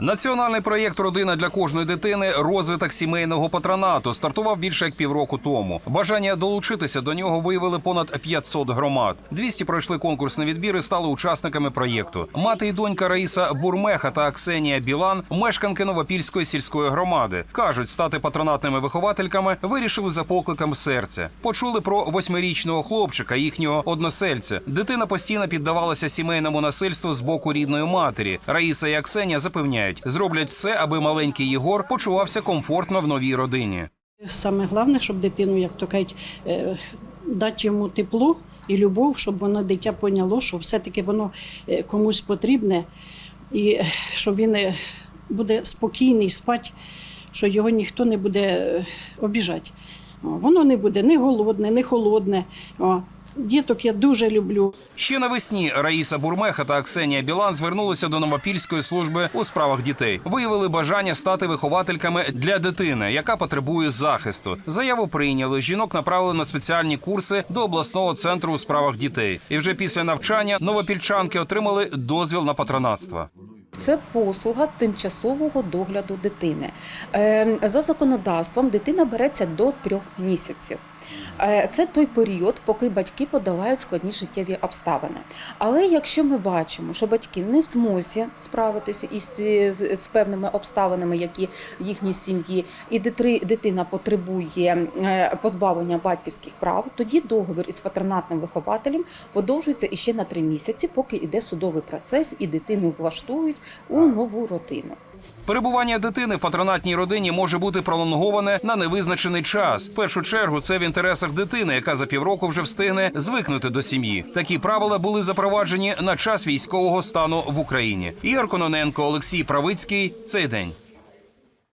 Національний проєкт Родина для кожної дитини розвиток сімейного патронату стартував більше як півроку тому. Бажання долучитися до нього виявили понад 500 громад. 200 пройшли конкурсний відбір і стали учасниками проєкту. Мати і донька Раїса Бурмеха та Ксенія Білан, мешканки Новопільської сільської громади, кажуть, стати патронатними виховательками вирішили за покликом серця. Почули про восьмирічного хлопчика, їхнього односельця. Дитина постійно піддавалася сімейному насильству з боку рідної матері. Раїса і Ксенія запевняють, зроблять все, аби маленький Єгор почувався комфортно в новій родині. Саме головне, щоб дитину, як то кажуть, е, дати йому тепло і любов, щоб воно дитя поняло, що все-таки воно е, комусь потрібне, і е, що він буде спокійний спати, що його ніхто не буде обіжати. Воно не буде ні голодне, ні холодне. Діток я дуже люблю. Ще навесні Раїса Бурмеха та Ксенія Білан звернулися до Новопільської служби у справах дітей. Виявили бажання стати виховательками для дитини, яка потребує захисту. Заяву прийняли. Жінок направили на спеціальні курси до обласного центру у справах дітей. І вже після навчання новопільчанки отримали дозвіл на патронатство. Це послуга тимчасового догляду дитини. Е, За законодавством дитина береться до трьох місяців. Е, Це той період, поки батьки подолають складні життєві обставини. Але якщо ми бачимо, що батьки не в змозі справитися із з певними обставинами, які в їхній сім'ї, і дитина потребує е, позбавлення батьківських прав, тоді договір із патронатним вихователем подовжується іще на три місяці, поки йде судовий процес і дитину влаштують у нову родину. Перебування дитини в патронатній родині може бути пролонговане на невизначений час. В першу чергу це в інтересах дитини, яка за півроку вже встигне звикнути до сім'ї. Такі правила були запроваджені на час військового стану в Україні. Ігор Кононенко, Олексій Правицький. Цей день.